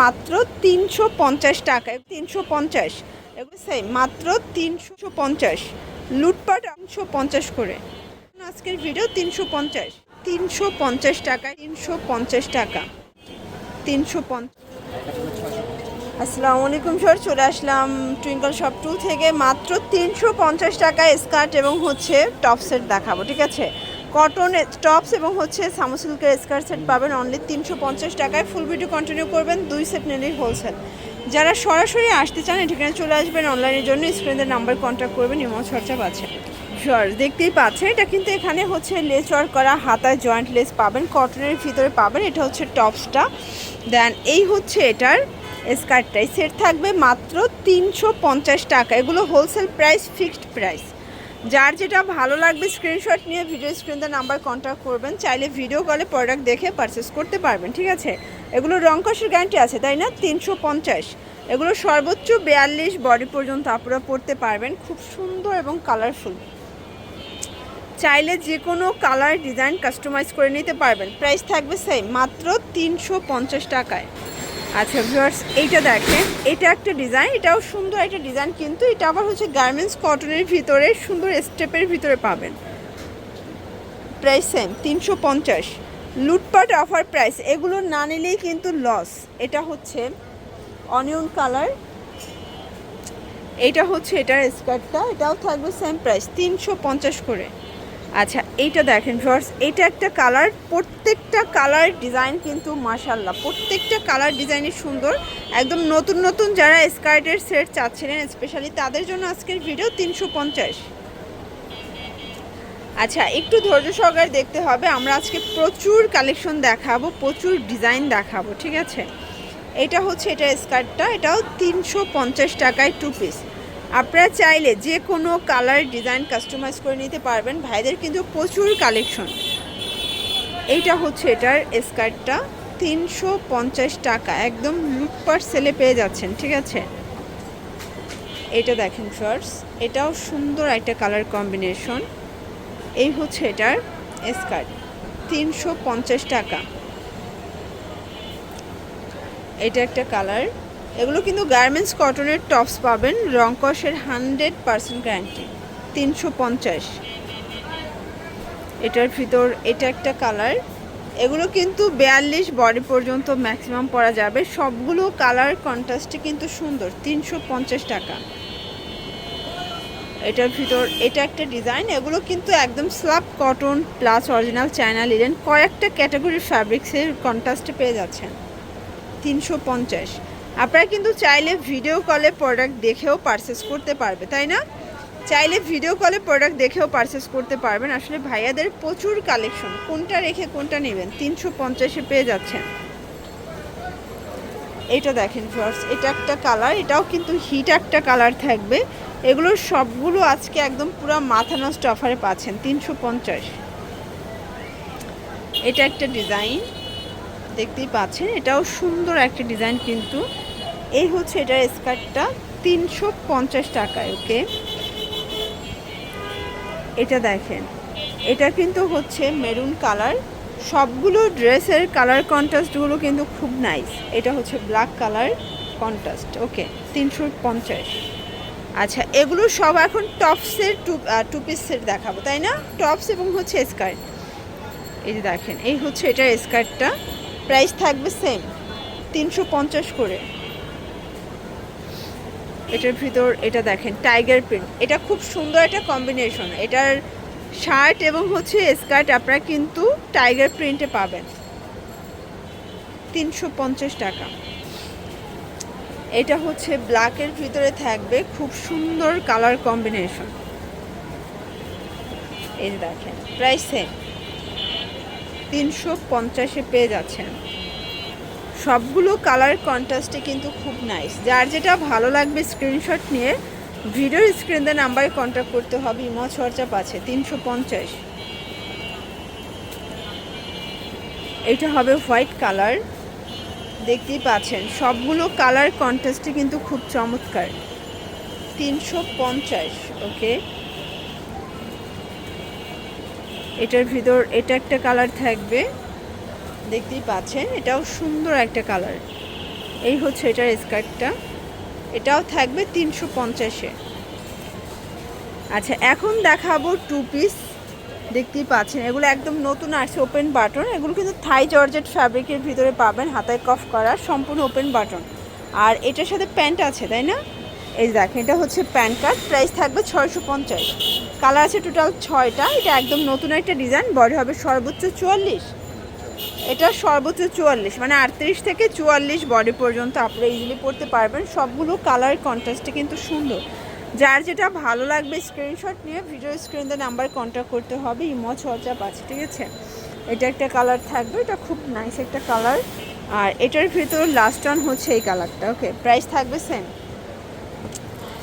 মাত্র তিনশো পঞ্চাশ টাকায় তিনশো পঞ্চাশ। এগুলো সেম মাত্র তিনশো পঞ্চাশ। লুটপাট তিনশো পঞ্চাশ করে। আজকের ভিডিও তিনশো পঞ্চাশ। তিনশো পঞ্চাশ টাকা, তিনশো পঞ্চাশ টাকা। তিনশো পঞ্চাশ। আসসালামু আলাইকুম স্যার চলে আসলাম টুইঙ্কল শপ টু থেকে। মাত্র তিনশো পঞ্চাশ টাকা স্কার্ট এবং হচ্ছে টপ সেট দেখাবো, ঠিক আছে? কটন টপস এবং হচ্ছে সামু সিল্কের স্কার্ট সেট পাবেন অনলি তিনশো পঞ্চাশ টাকায়। ফুল ভিডিও কন্টিনিউ করবেন দুই সেট নিলেই হোলসেল যারা সরাসরি আসতে চান এখানে চলে আসবেন অনলাইনের জন্য। স্ক্রিনের নাম্বার কন্ট্যাক্ট করবেন ইমো খরচা পাচ্ছেন শিওর দেখতেই পাচ্ছেন, এটা কিন্তু এখানে হচ্ছে লেস ওয়ার্ক করা হাতায় জয়েন্ট লেস পাবেন কটনের ভিতরে পাবেন। এটা হচ্ছে টপসটা। দেন এই হচ্ছে এটার স্কার্টটাই সেট থাকবে মাত্র তিনশো পঞ্চাশ টাকা। এগুলো হোলসেল প্রাইস ফিক্সড প্রাইস যার যেটা ভালো লাগবে স্ক্রিনশট নিয়ে ভিডিও স্ক্রিনতে নাম্বার কন্ট্যাক্ট করবেন। চাইলে ভিডিও কলে প্রোডাক্ট দেখে পারচেস করতে পারবেন, ঠিক আছে? এগুলো রং কষের গ্যারান্টি আছে, তাই না? তিনশো পঞ্চাশ। এগুলো সর্বোচ্চ বিয়াল্লিশ বডি পর্যন্ত আপনারা পড়তে পারবেন। খুব সুন্দর এবং কালারফুল চাইলে যে কোনো কালার ডিজাইন কাস্টমাইজ করে নিতে পারবেন। প্রাইস থাকবে সেই মাত্র তিনশো পঞ্চাশ টাকায়। আচ্ছা ভিউয়ার্স এইটা দেখেন, এটা একটা ডিজাইন এটাও সুন্দর একটা ডিজাইন কিন্তু এটা আবার হচ্ছে গার্মেন্টস কটনের ভিতরে, সুন্দর স্টেপের ভিতরে পাবেন। প্রাইস সেম তিনশো পঞ্চাশ। লুটপাট অফার প্রাইস এগুলো না নিলেই কিন্তু লস এটা হচ্ছে অনিয়ন কালার এইটা হচ্ছে এটার স্কার্টটা এটাও থাকবে সেম প্রাইস তিনশো পঞ্চাশ করে। আচ্ছা এইটা দেখেন ফার্স এটা একটা কালার প্রত্যেকটা কালার ডিজাইন কিন্তু মাশাল্লাহ প্রত্যেকটা কালার ডিজাইনই সুন্দর। একদম নতুন নতুন যারা স্কার্টের সেট চাচ্ছিলেন স্পেশালি তাদের জন্য আজকের ভিডিও তিনশো পঞ্চাশ। আচ্ছা একটু ধৈর্য সহকারে দেখতে হবে, আমরা আজকে প্রচুর কালেকশন দেখাবো, প্রচুর ডিজাইন দেখাবো, ঠিক আছে? এটা হচ্ছে, এটা স্কার্টটা এটাও তিনশো পঞ্চাশ টাকায় টু পিস আপনারা চাইলে যে কোনো কালার ডিজাইন কাস্টমাইজ করে নিতে পারবেন। ভাইদের কিন্তু প্রচুর কালেকশন এইটা হচ্ছে এটার স্কার্টটা তিনশো পঞ্চাশ টাকা। একদম লুটপাট সেলে পেয়ে যাচ্ছেন, ঠিক আছে? এটা দেখেন ফার্স এটাও সুন্দর একটা কালার কম্বিনেশন এই হচ্ছে এটার স্কার্ট তিনশো পঞ্চাশ টাকা। এটা একটা কালার এগুলো কিন্তু গার্মেন্টস কটনের টপস পাবেন রংকসের হান্ড্রেড পার্সেন্ট গ্যারান্টি তিনশো পঞ্চাশ। এটার ভিতর এটা একটা কালার এগুলো কিন্তু বিয়াল্লিশ বডি পর্যন্ত ম্যাক্সিমাম পরা যাবে। সবগুলো কালার কন্ট্রাস্টে কিন্তু সুন্দর, তিনশো পঞ্চাশ টাকা। এটার ভিতর এটা একটা ডিজাইন এগুলো কিন্তু একদম slub cotton plus original China linen কয়েকটা ক্যাটাগরির ফ্যাব্রিক্সের কন্ট্রাস্টে পেয়ে যাচ্ছেন, তিনশো পঞ্চাশ। আপনারা কিন্তু চাইলে ভিডিও কলে প্রোডাক্ট দেখেও পারচেস করতে পারবে, তাই না? চাইলে ভিডিও কলে প্রোডাক্ট দেখেও পারচেস করতে পারবেন। আসলে ভাইয়াদের প্রচুর কালেকশন কোনটা রেখে কোনটা নেবেন? তিনশো পঞ্চাশে পেয়ে যাচ্ছেন। এটা দেখেন ফার্স এটা একটা কালার এটাও কিন্তু হিট একটা কালার থাকবে। এগুলোর সবগুলো আজকে একদম পুরো মাথা নষ্ট অফারে পাচ্ছেন, তিনশো পঞ্চাশ। এটা একটা ডিজাইন দেখতেই পাচ্ছেন, এটাও সুন্দর একটা ডিজাইন কিন্তু। এই হচ্ছে এটার স্কার্টটা, তিনশো পঞ্চাশ টাকায়, ওকে? এটা দেখেন, এটা কিন্তু হচ্ছে মেরুন কালার। সবগুলো ড্রেসের কালার কন্ট্রাস্টগুলো কিন্তু খুব নাইস। এটা হচ্ছে ব্ল্যাক কালার কন্ট্রাস্ট, ওকে? তিনশো পঞ্চাশ। আচ্ছা এগুলো সব এখন টপসের টু টু পিসের দেখাবো, তাই না? টপস এবং হচ্ছে স্কার্ট। এই যে দেখেন, এই হচ্ছে এটার স্কার্টটা। প্রাইস থাকবে সেম তিনশো পঞ্চাশ করে। এটার ভিতর, এটা দেখেন টাইগার প্রিন্ট এটা খুব সুন্দর একটা কম্বিনেশন এটার শার্ট এবং হচ্ছে স্কার্ট আপনারা কিন্তু টাইগার প্রিন্টে পাবেন। তিনশো পঞ্চাশ টাকা। এটা হচ্ছে ব্ল্যাকের ভিতরে থাকবে খুব সুন্দর কালার কম্বিনেশন যে দেখেন প্রাইস সেম তিনশো পঞ্চাশে পেয়ে যাচ্ছেন। সবগুলো কালার কন্ট্রাস্টে কিন্তু খুব নাইস যার যেটা ভালো লাগবে স্ক্রিনশট নিয়ে ভিডিওর স্ক্রিনে নাম্বারে কন্ট্যাক্ট করতে হবে, ইমো চর্চা পাচ্ছে তিনশো পঞ্চাশ। এটা হবে হোয়াইট কালার দেখতেই পাচ্ছেন, সবগুলো কালার কন্ট্রাস্টে কিন্তু খুব চমৎকার। তিনশো পঞ্চাশ ওকে এটার ভিতর এটা একটা কালার থাকবে। দেখতেই পাচ্ছেন, এটাও সুন্দর একটা কালার। এই হচ্ছে এটার স্কার্টটা। এটাও থাকবে তিনশো পঞ্চাশে। আচ্ছা এখন দেখাবো টু পিস দেখতেই পাচ্ছেন, এগুলো একদম নতুন আসছে ওপেন বাটন এগুলো কিন্তু থাই জর্জেট ফ্যাব্রিকের ভিতরে পাবেন, হাতায় কফ করা, সম্পূর্ণ ওপেন বাটন আর এটার সাথে প্যান্ট আছে, তাই না? এই দেখেন, এটা হচ্ছে প্যান্ট কার্ড প্রাইস থাকবে ছয়শো পঞ্চাশ। কালার আছে টোটাল ছয়টা, এটা একদম নতুন একটা ডিজাইন বডি হবে সর্বোচ্চ চুয়াল্লিশ। এটা সর্বোচ্চ চুয়াল্লিশ মানে আটত্রিশ থেকে চুয়াল্লিশ বডি পর্যন্ত আপনারা ইজিলি পড়তে পারবেন। সবগুলো কালার কন্ট্রাস্টে কিন্তু সুন্দর। যার যেটা ভালো লাগবে স্ক্রিনশট নিয়ে ভিডিও স্ক্রিনে নাম্বার কন্ট্যাক্ট করতে হবে, ইমো হোয়াটসঅ্যাপ আছে, ঠিক আছে? এটা একটা কালার থাকবে, এটা খুব নাইস একটা কালার আর এটার ভিতর লাস্ট অন হচ্ছে এই কালারটা ওকে প্রাইস থাকবে সেম